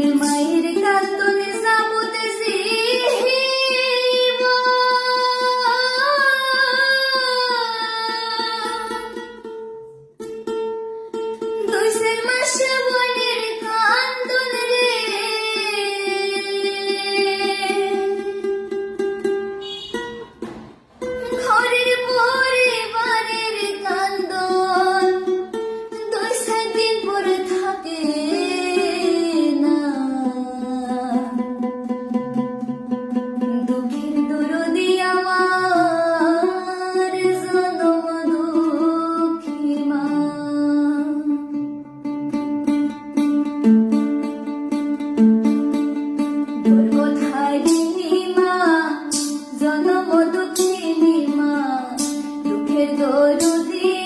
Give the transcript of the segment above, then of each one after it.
কান্দনে মায়ের কান্দনে যাবতে দুই মাস দরদি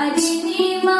爱的迷茫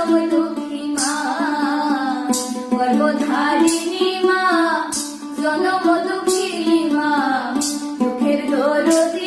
সব দুঃখী মা গর্ভধারিণী মা জনম দুঃখী মা দুঃখের দরদি